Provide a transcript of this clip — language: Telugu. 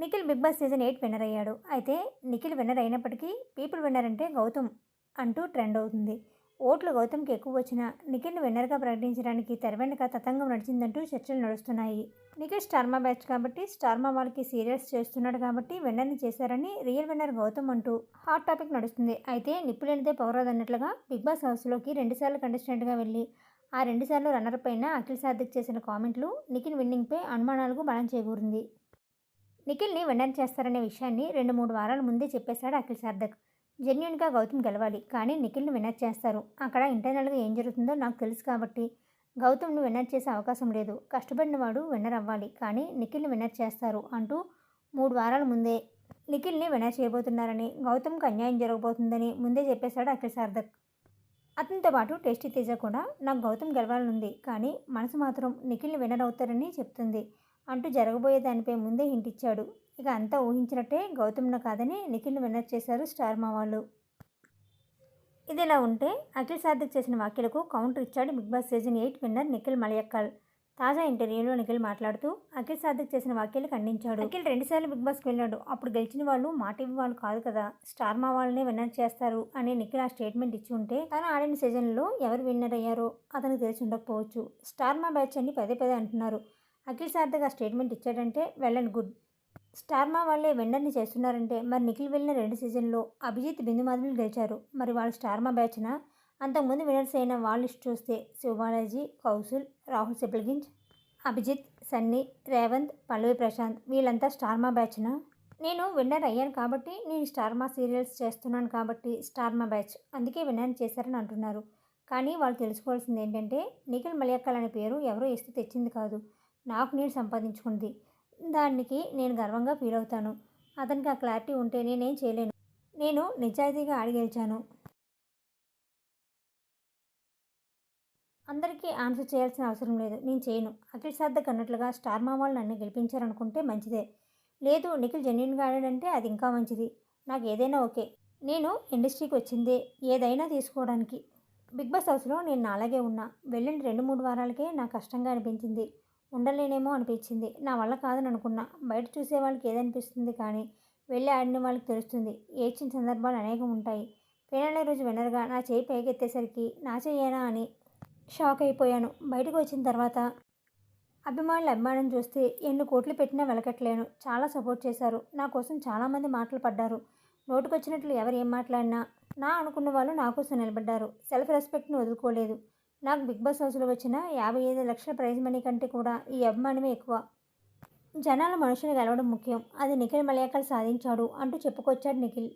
Nikhil Bigg Boss season eight winner అయ్యాడు. అయితే నిఖిల్ విన్నర్ అయినప్పటికీ పీపుల్ విన్నర్ అంటే గౌతమ్ అంటూ ట్రెండ్ అవుతుంది. ఓట్లు గౌతమ్కి ఎక్కువ వచ్చినా నిఖిల్ని విన్నర్గా ప్రకటించడానికి తెరవెనుక తతంగం నడిచిందంటూ చర్చలు నడుస్తున్నాయి. నిఖిల్ స్టార్మా బ్యాచ్ కాబట్టి స్టార్మా వాళ్ళకి సీరియల్స్ చేస్తున్నాడు కాబట్టి విన్నర్ని చేశారని రియల్ విన్నర్ గౌతమ్ అంటూ హాట్ టాపిక్ నడుస్తుంది. అయితే నిప్పులేనిదే పౌరాదు అన్నట్లుగా బిగ్ బాస్ హౌస్లోకి రెండుసార్లు కంటెస్టెంట్గా వెళ్ళి ఆ రెండుసార్లు రన్నర్ పైన అఖిల్ సార్థక్ చేసిన కామెంట్లు నిఖిల్ విన్నింగ్పై అనుమానాలకు బలం చేకూరింది. నిఖిల్ని విన్నర్ చేస్తారనే విషయాన్ని రెండు మూడు వారాల ముందే చెప్పేశాడు అఖిల్ సార్థక్ జెన్యున్గా గౌతమ్ గెలవాలి కానీ నిఖిల్ని వినర్ చేస్తారు. అక్కడ ఇంటర్నల్గా ఏం జరుగుతుందో నాకు తెలుసు కాబట్టి గౌతమ్ను విన్నర్ చేసే అవకాశం లేదు. కష్టపడిన వాడు విన్నర్ అవ్వాలి కానీ నిఖిల్ని విన్నర్ చేస్తారు అంటూ మూడు వారాల ముందే నిఖిల్ని విన్నర్ చేయబోతున్నారని గౌతమ్కి అన్యాయం జరగబోతుందని ముందే చెప్పేశాడు అఖిల్ సార్థక్ అతనితో పాటు టేస్టీ తేజ కూడా నాకు గౌతమ్ గెలవాలనుంది కానీ మనసు మాత్రం నిఖిల్ని విన్నర్ అవుతారని చెప్తుంది. అంటూ జరగబోయే దానిపై ముందే హింటిచ్చాడు ఇక అంతా ఊహించినట్టే గౌతమ్ను కాదని నిఖిల్ను విన్నర్ చేశారు స్టార్ మా వాళ్ళు ఇది ఇలా ఉంటే అఖిల్ సార్థక్ చేసిన వ్యాఖ్యలకు కౌంటర్ ఇచ్చాడు Bigg Boss season eight winner Nikhil Malayakkal. తాజా ఇంటర్వ్యూలో నిఖిల్ మాట్లాడుతూ అఖిల్ సార్థక్ చేసిన వ్యాఖ్యలు ఖండించాడు. అఖిల్ రెండుసార్లు బిగ్ బాస్కి వెళ్ళాడు. అప్పుడు గెలిచిన వాళ్ళు మాటివి వాళ్ళు కాదు కదా స్టార్ మా వాళ్ళనే విన్నర్ చేస్తారు అని నిఖిల్ ఆ స్టేట్మెంట్ ఇచ్చి ఉంటే తను ఆడిన సీజన్లో ఎవరు విన్నర్ అయ్యారో అతనికి తెలిసి ఉండకపోవచ్చు. స్టార్ మా బ్యాచ్ అని పదే పదే అంటున్నారు. అఖిల్ సార్థక్ స్టేట్మెంట్ ఇచ్చాడంటే well and good Star Maa వాళ్ళే వెండర్ని చేస్తున్నారంటే మరి నిఖిల్ వెళ్ళిన రెండు సీజన్లో అభిజిత్ బిందు మాధవులు గెలిచారు. మరి వాళ్ళు స్టార్మా బ్యాచ్నా అంతకుముందు విన్నర్స్ అయిన వాళ్ళ లిస్ట్ చూస్తే శివబాలాజీ కౌశల్ రాహుల్ సెబిల్గింజ్ అభిజిత్ సన్నీ రేవంత్ పల్లవి ప్రశాంత్ వీళ్ళంతా స్టార్మా బ్యాచ్నా. నేను విన్నర్ అయ్యాను కాబట్టి నేను స్టార్మా సీరియల్స్ చేస్తున్నాను కాబట్టి స్టార్మా బ్యాచ్. అందుకే విన్నర్ చేశారని అంటున్నారు. కానీ వాళ్ళు తెలుసుకోవాల్సింది ఏంటంటే నిఖిల్ మలియక్కల్ అనే పేరు ఎవరో ఇస్తే తెచ్చింది కాదు. నాకు నేను సంపాదించుకుంది. దానికి నేను గర్వంగా ఫీల్ అవుతాను. అతనికి ఆ క్లారిటీ ఉంటే నేనేం చేయలేను. నేను నిజాయితీగా అడిగేల్చాను. అందరికీ ఆన్సర్ చేయాల్సిన అవసరం లేదు. నేను చేయను. అఖిల్ సార్థక్ అన్నట్లుగా స్టార్ మా నన్ను గెలిపించారనుకుంటే మంచిదే. లేదు నిఖిల్ జెన్యున్గా ఆడాడంటే అది ఇంకా మంచిది. నాకు ఏదైనా ఓకే. నేను ఇండస్ట్రీకి వచ్చిందే ఏదైనా తీసుకోవడానికి. బిగ్ బాస్ హౌస్లో నేను నాలాగే ఉన్నా. వెళ్ళిన రెండు మూడు వారాలకే నాకు కష్టంగా అనిపించింది. ఉండలేనేమో అనిపించింది. నా వల్ల కాదని అనుకున్నా బయట చూసే వాళ్ళకి ఏదనిపిస్తుంది కానీ వెళ్ళి ఆడిన వాళ్ళకి తెలుస్తుంది. ఏడ్చిన సందర్భాలు అనేకం ఉంటాయి. ఫైనల్ రోజు వినర్గా. నా చేయి పైకెత్తేసరికి నా చెయ్యేనా అని షాక్ అయిపోయాను. బయటకు వచ్చిన తర్వాత అభిమానుల అభిమానం చూస్తే ఎన్ని కోట్లు పెట్టినా వెలకట్లేను చాలా సపోర్ట్ చేశారు. నా కోసం చాలామంది మాటలు పడ్డారు. నోటుకొచ్చినట్లు ఎవరు ఏం మాట్లాడినా నా అనుకున్న వాళ్ళు నా కోసం నిలబడ్డారు. సెల్ఫ్ రెస్పెక్ట్ని వదులుకోలేదు. నాకు బిగ్ బాస్ హౌస్లో వచ్చిన యాభై ఐదు లక్షల ప్రైజ్ మనీ కంటే కూడా ఈ అభిమానమే ఎక్కువ. జనాల మనుషులు గెలవడం ముఖ్యం. అది నిఖిల్ మలయాకల్ సాధించాడు అంటూ చెప్పుకొచ్చాడు నిఖిల్.